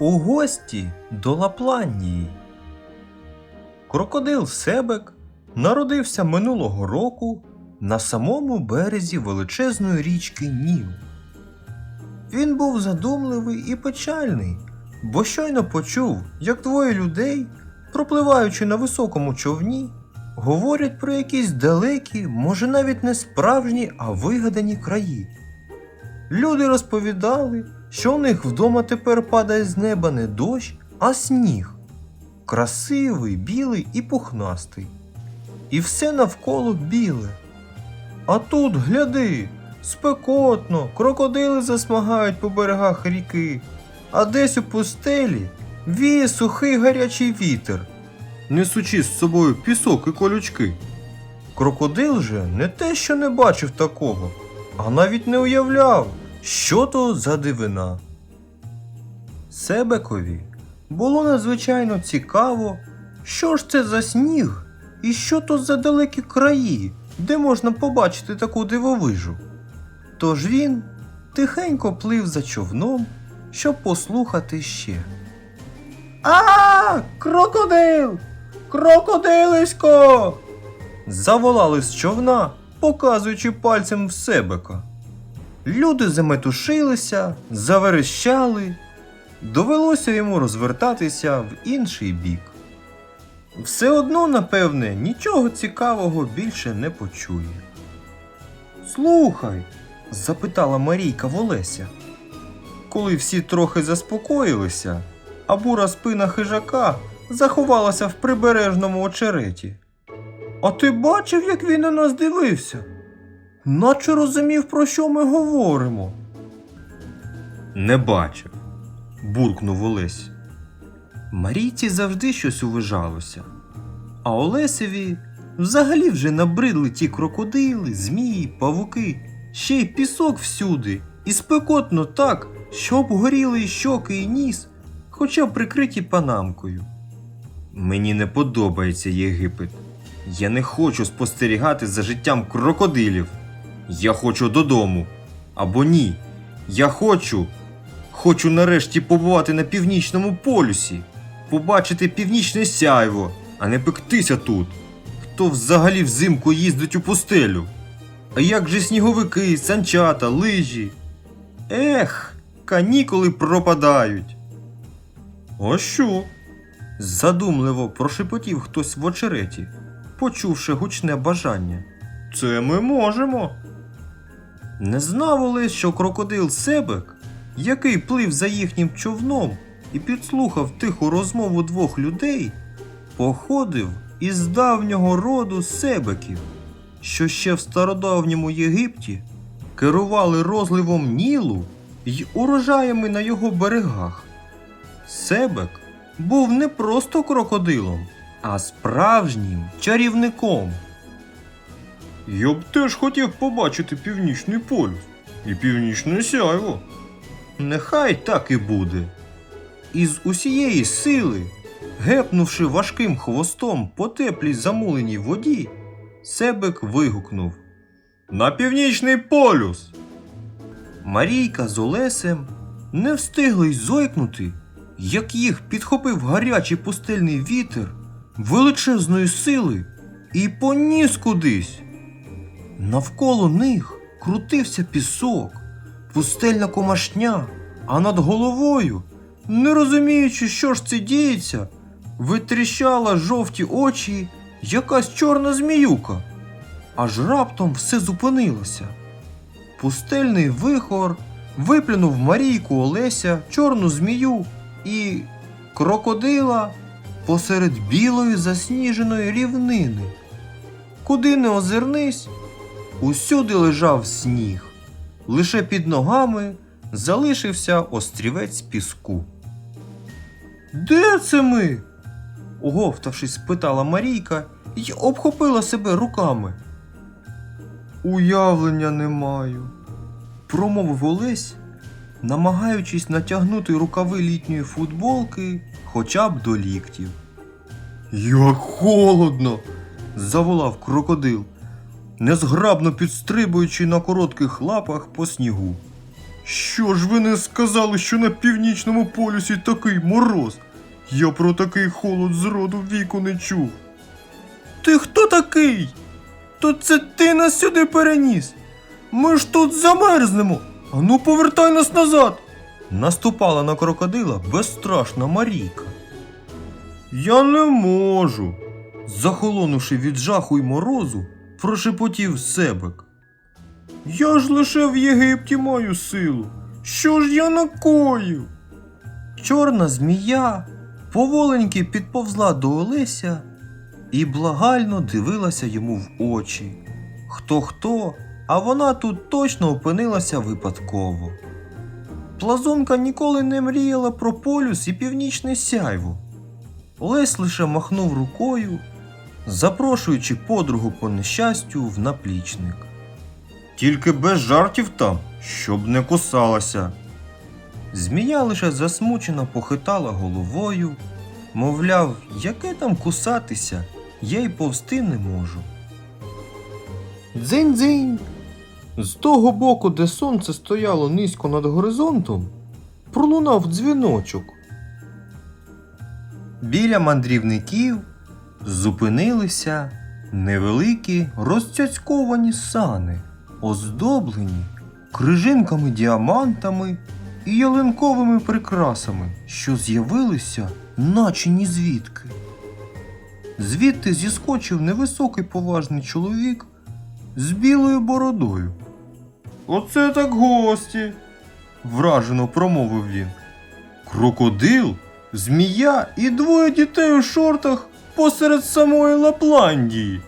у гості до Лапландії. Крокодил Себек народився минулого року на самому березі величезної річки Ніл. Він був задумливий і печальний, бо щойно почув, як двоє людей, пропливаючи на високому човні, говорять про якісь далекі, може навіть не справжні, а вигадані краї. Люди розповідали, що у них вдома тепер падає з неба не дощ, а сніг. Красивий, білий і пухнастий. І все навколо біле. А тут, гляди, спекотно, крокодили засмагають по берегах ріки, а десь у пустелі віє сухий гарячий вітер, несучи з собою пісок і колючки. Крокодил же не те, що не бачив такого, а навіть не уявляв, що то за дивина. Себекові було надзвичайно цікаво, що ж це за сніг і що то за далекі краї, де можна побачити таку дивовижу. Тож він тихенько плив за човном, щоб послухати ще. А, крокодил! Крокодилисько! Заволали з човна, показуючи пальцем в себека. Люди заметушилися, заверещали. Довелося йому розвертатися в інший бік. Все одно, напевне, нічого цікавого більше не почує. Слухай, запитала Марійка Волеся. Коли всі трохи заспокоїлися, а бура спина хижака заховалася в прибережному очереті. А ти бачив, як він на нас дивився? Наче розумів, про що ми говоримо. Не бачив, буркнув Олесь. Марійці завжди щось увижалося. А Олесеві взагалі вже набридли ті крокодили, змії, павуки, ще й пісок всюди, і спекотно так, що обгоріли і щоки і ніс, хоча прикриті панамкою. Мені не подобається Єгипет. Я не хочу спостерігати за життям крокодилів. Я хочу додому. Або ні. Я хочу. Хочу нарешті побувати на північному полюсі, побачити північне сяйво, а не пектися тут. Хто взагалі взимку їздить у пустелю? А як же сніговики, санчата, лижі? Ех, канікули пропадають. А що? задумливо прошепотів хтось в очереті, почувши гучне бажання. Це ми можемо. Не знав Олесь, що крокодил Себек, який плив за їхнім човном і підслухав тиху розмову двох людей, походив із давнього роду Себеків, що ще в стародавньому Єгипті керували розливом Нілу й урожаями на його берегах. Себек був не просто крокодилом, а справжнім чарівником. Я б теж хотів побачити північний полюс і північне сяйво. Нехай так і буде. Із усієї сили, гепнувши важким хвостом по теплій замуленій воді, Себек вигукнув На північний полюс. Марійка з Олесем не встигли й зойкнути, як їх підхопив гарячий пустельний вітер величезної сили і поніс кудись. Навколо них крутився пісок, пустельна комашня, а над головою, не розуміючи, що ж це діється, витріщала жовті очі якась чорна зміюка. Аж раптом все зупинилося. Пустельний вихор виплюнув Марійку Олеся, чорну змію і крокодила посеред білої засніженої рівнини. Куди не озирнись, усюди лежав сніг. Лише під ногами залишився острівець піску. Де це ми? оговтавшись, спитала Марійка й обхопила себе руками. Уявлення не маю, промовив Олесь, намагаючись натягнути рукави літньої футболки хоча б до ліктів. Як холодно! заволав крокодил, незграбно підстрибуючи на коротких лапах по снігу. Що ж ви не сказали, що на північному полюсі такий мороз? Я про такий холод з роду віку не чув. Ти хто такий? То це ти нас сюди переніс. Ми ж тут замерзнемо. Ану повертай нас назад. Наступала на крокодила безстрашна Марійка. Я не можу. Захолонувши від жаху й морозу, прошепотів Себек. Я ж лише в Єгипті маю силу. Що ж я накоїв? Чорна змія поволеньки підповзла до Олеся і благально дивилася йому в очі. Хто хто, а вона тут точно опинилася випадково. Плазунка ніколи не мріяла про полюс і північне сяйво. Олесь лише махнув рукою, запрошуючи подругу по нещастю в наплічник. Тільки без жартів там, щоб не кусалася. Змія лише засмучено похитала головою, мовляв, яке там кусатися, я й повсти не можу. Дзинь-дзинь! З того боку, де сонце стояло низько над горизонтом, пролунав дзвіночок. Біля мандрівників зупинилися невеликі розцяцьковані сани, оздоблені крижинками діамантами і ялинковими прикрасами, що з'явилися, наче ні звідки. Звідти зіскочив невисокий поважний чоловік з білою бородою. Оце так гості. вражено промовив він. Крокодил, змія і двоє дітей у шортах посеред самої Лапландії.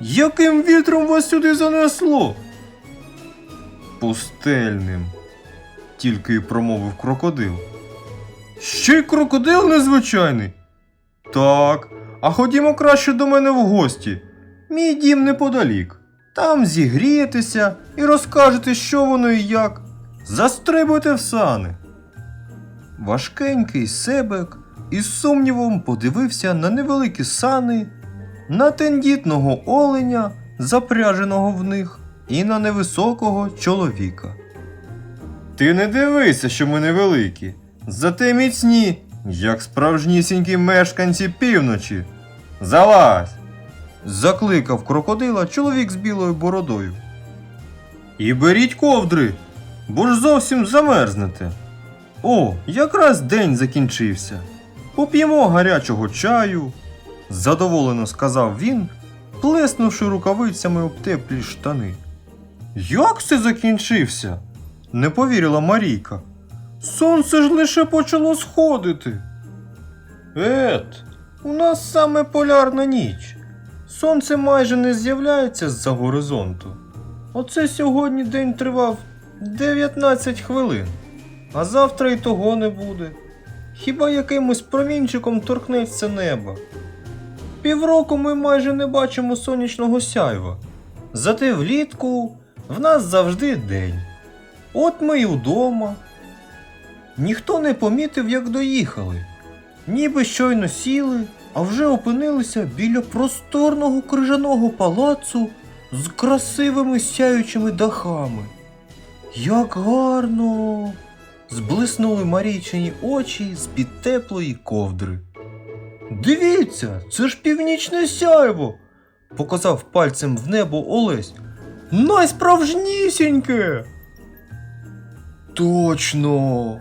Яким вітром вас сюди занесло? Пустельним, тільки й промовив крокодил. Ще й крокодил незвичайний. Так, а ходімо краще до мене в гості. Мій дім неподалік. Там зігрієтеся і розкажете, що воно і як. Застрибуйте в сани. Важкенький себек із сумнівом подивився на невеликі сани, на тендітного оленя, запряженого в них, і на невисокого чоловіка. Ти не дивися, що ми невеликі, зате міцні, як справжнісінькі мешканці півночі. Залазь! закликав крокодила чоловік з білою бородою. І беріть ковдри, бо ж зовсім замерзнете. О, якраз день закінчився. Поп'ємо гарячого чаю, задоволено сказав він, плеснувши рукавицями об теплі штани. Як це закінчився? не повірила Марійка. Сонце ж лише почало сходити. Ет, у нас саме полярна ніч. Сонце майже не з'являється з-за горизонту. Оце сьогодні день тривав 19 хвилин, а завтра й того не буде. Хіба якимось промінчиком торкнеться неба? Півроку ми майже не бачимо сонячного сяйва. Зате влітку в нас завжди день. От ми й удома. Ніхто не помітив, як доїхали. Ніби щойно сіли, а вже опинилися біля просторного крижаного палацу з красивими сяючими дахами. Як гарно! Зблиснули Марійчині очі з-під теплої ковдри. Дивіться, це ж північне сяйво, показав пальцем в небо Олесь. Найсправжнісіньке. Точно.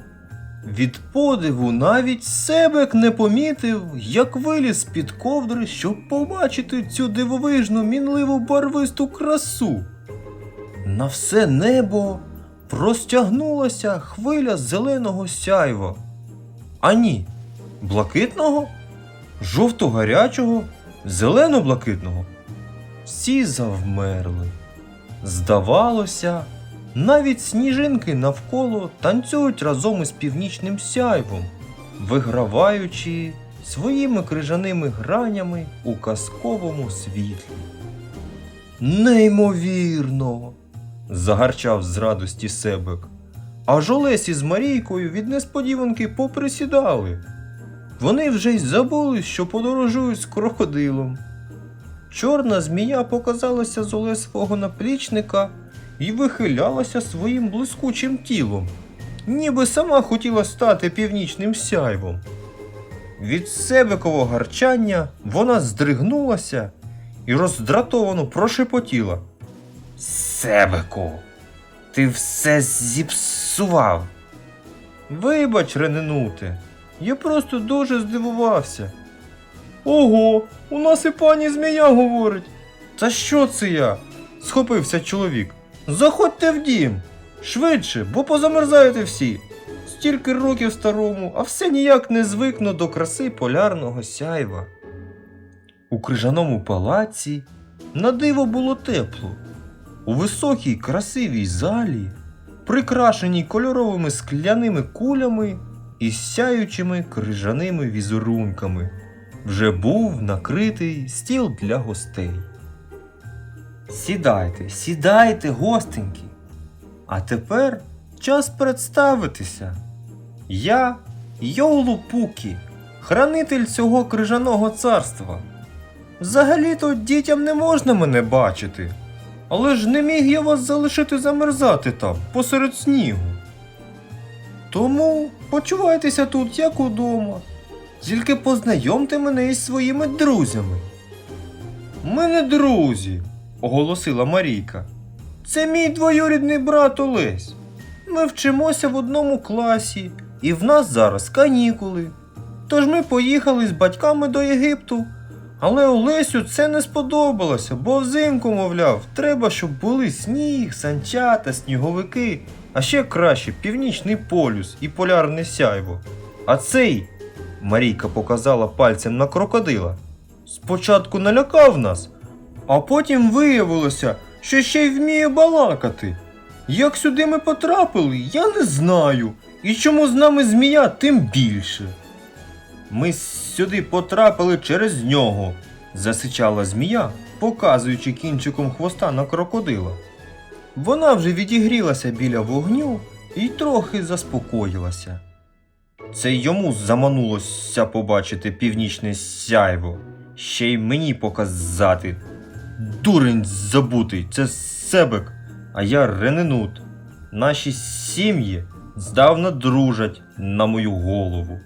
Від подиву навіть себек не помітив, як виліз з-під ковдри, щоб побачити цю дивовижну мінливу барвисту красу. На все небо простягнулася хвиля зеленого сяйва. А ні, блакитного, жовто-гарячого, зелено-блакитного. Всі завмерли. Здавалося, навіть сніжинки навколо танцюють разом із північним сяйвом, виграваючи своїми крижаними гранями у казковому світлі. Неймовірно. Загарчав з радості себек. Аж Олесі з Марійкою від несподіванки поприсідали. Вони вже й забули, що подорожують з крокодилом. Чорна змія показалася з Олесового наплічника і вихилялася своїм блискучим тілом, ніби сама хотіла стати північним сяйвом. Від себекового гарчання вона здригнулася і роздратовано прошепотіла. Себеку, ти все зіпсував. Вибач, Рененуте, я просто дуже здивувався. Ого, у нас і пані змія говорить. Та що це я? схопився чоловік. Заходьте в дім. Швидше, бо позамерзаєте всі. Стільки років старому, а все ніяк не звикну до краси полярного сяйва. У крижаному палаці на диво було тепло. У високій красивій залі, прикрашеній кольоровими скляними кулями і сяючими крижаними візерунками, вже був накритий стіл для гостей. Сідайте, сідайте, гостенькі. А тепер час представитися. Я Йоулу Пукі, хранитель цього крижаного царства. Взагалі-то дітям не можна мене бачити, але ж не міг я вас залишити замерзати там, посеред снігу. Тому почувайтеся тут, як удома. Тільки познайомте мене із своїми друзями. Ми не друзі, оголосила Марійка. Це мій двоюрідний брат Олесь. Ми вчимося в одному класі, і в нас зараз канікули. Тож ми поїхали з батьками до Єгипту. Але Олесю це не сподобалося, бо взимку, мовляв, треба, щоб були сніг, санчата, сніговики, а ще краще північний полюс і полярне сяйво. А цей, Марійка показала пальцем на крокодила, спочатку налякав нас, а потім виявилося, що ще й вміє балакати. Як сюди ми потрапили, я не знаю. І чому з нами змія, тим більше. Ми сюди потрапили через нього, засичала змія, показуючи кінчиком хвоста на крокодила. Вона вже відігрілася біля вогню і трохи заспокоїлася. Це йому заманулося побачити північне сяйво, ще й мені показати. Дурень забутий, це себек, а я рененут. Наші сім'ї здавна дружать на мою голову.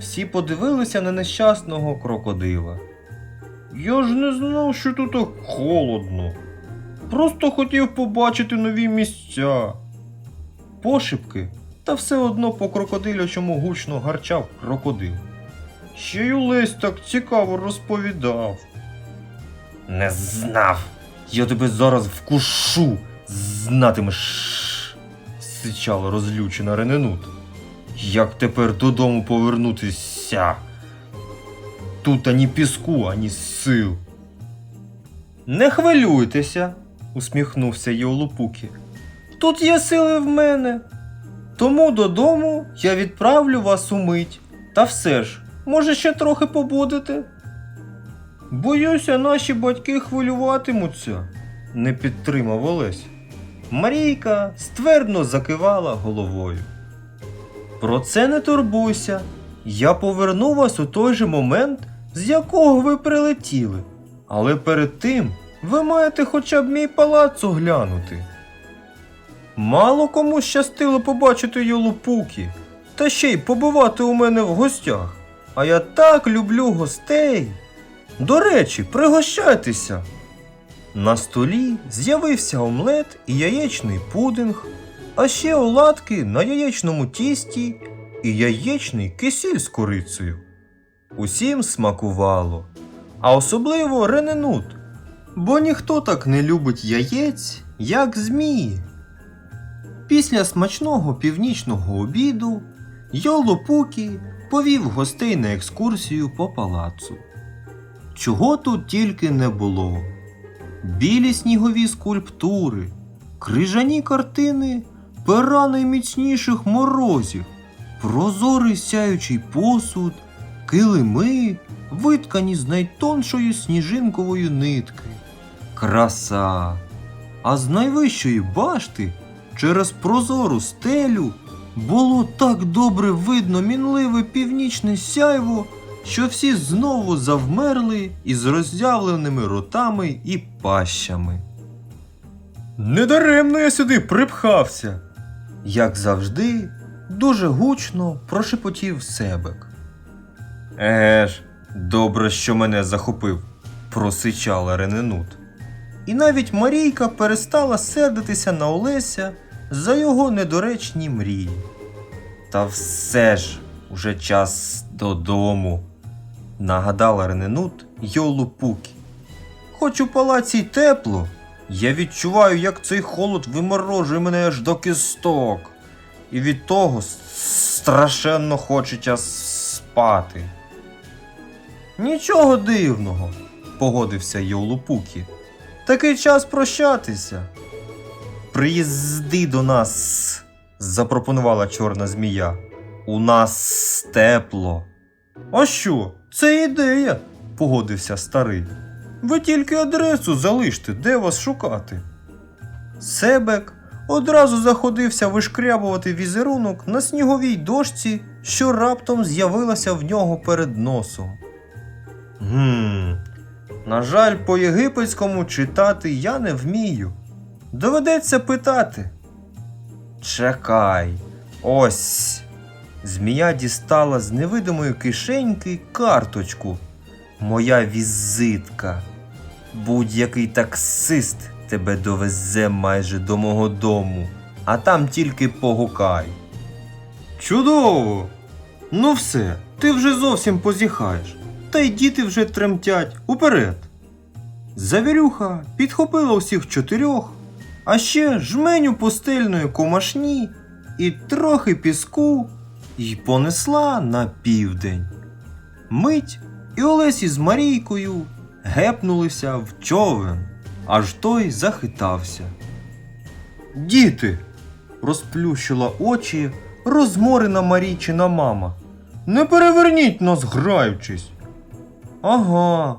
Всі подивилися на нещасного крокодила. Я ж не знав, що тут так холодно. Просто хотів побачити нові місця. Пошепки, та все одно по крокодилячому гучно гарчав крокодил. Ще й Олесь так цікаво розповідав. Не знав. Я тебе зараз вкушу, знатимеш, сичала розлючена Рененут. Як тепер додому повернутися? Тут ані піску, ані сил. Не хвилюйтеся, усміхнувся Йолупукі. Тут є сили в мене. Тому додому я відправлю вас у мить. Та все ж, може, ще трохи побудете? Боюся, наші батьки хвилюватимуться, не підтримав Олесь. Марійка ствердно закивала головою. Про це не турбуйся. Я поверну вас у той же момент, з якого ви прилетіли. Але перед тим ви маєте хоча б мій палац оглянути. Мало кому щастило побачити Йолупукі, та ще й побувати у мене в гостях. А я так люблю гостей. До речі, пригощайтеся. На столі з'явився омлет і яєчний пудинг, а ще оладки на яєчному тісті і яєчний кисіль з корицею. Усім смакувало, а особливо рененут, бо ніхто так не любить яєць, як змії. Після смачного північного обіду Йолопукі повів гостей на екскурсію по палацу. Чого тут тільки не було. Білі снігові скульптури, крижані картини пера найміцніших морозів, прозорий сяючий посуд, килими, виткані з найтоншої сніжинкової нитки. Краса! А з найвищої башти через прозору стелю було так добре видно мінливе північне сяйво, що всі знову завмерли із роззявленими ротами і пащами. Недаремно я сюди припхався. Як завжди, дуже гучно прошепотів себек. Еге ж, добре, що мене захопив, просичала Рененут. І навіть Марійка перестала сердитися на Олеся за його недоречні мрії. Та все ж уже час додому, нагадала Рененут Йолупукі. Хоч у палаці тепло, я відчуваю, як цей холод виморожує мене аж до кісток. І від того страшенно хочеться спати. Нічого дивного, погодився Йолупукі. Такий час прощатися. Приїзди до нас, запропонувала чорна змія. У нас тепло. А що? Це ідея, погодився старий. Ви тільки адресу залиште, де вас шукати. Себек одразу заходився вишкрябувати візерунок на сніговій дошці, що раптом з'явилася в нього перед носом. Гм, на жаль, по єгипетському читати я не вмію. Доведеться питати. Чекай, ось. Змія дістала з невидимої кишеньки карточку. Моя візитка. Будь-який таксист тебе довезе майже до мого дому, а там тільки погукай. Чудово! Ну все, ти вже зовсім позіхаєш, та й діти вже тремтять уперед. Завірюха підхопила усіх чотирьох, а ще жменю пустельної комашні і трохи піску й понесла на південь. Мить і Олесі з Марійкою гепнулися в човен, аж той захитався. Діти. розплющила очі розморена Марійчина мама. Не переверніть нас, граючись. Ага,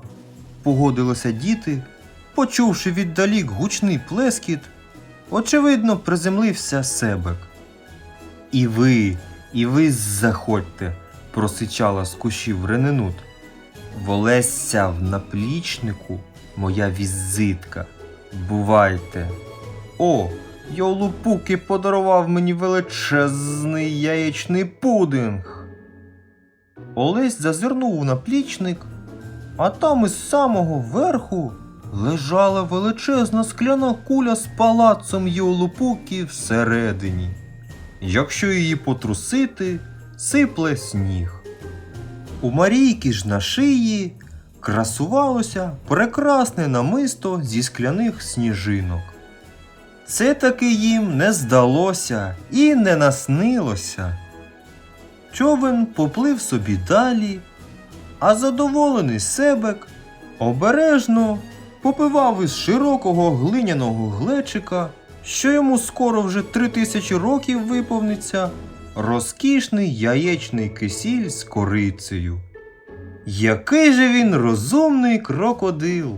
погодилися діти, почувши віддалік гучний плескіт, очевидно, приземлився себек. І ви, і ви заходьте, просичала з кущів Рененут. Волесся в наплічнику моя візитка. Бувайте. О, Йолупуки подарував мені величезний яєчний пудинг. Олесь зазирнув у наплічник, а там із самого верху лежала величезна скляна куля з палацом Йолупуки всередині. Якщо її потрусити, сипле сніг. У Марійки ж на шиї красувалося прекрасне намисто зі скляних сніжинок. Це таки їм не здалося і не наснилося. Човен поплив собі далі, а задоволений себек обережно попивав із широкого глиняного глечика, що йому скоро вже три тисячі років виповниться, розкішний яєчний кисіль з корицею. Який же він розумний крокодил!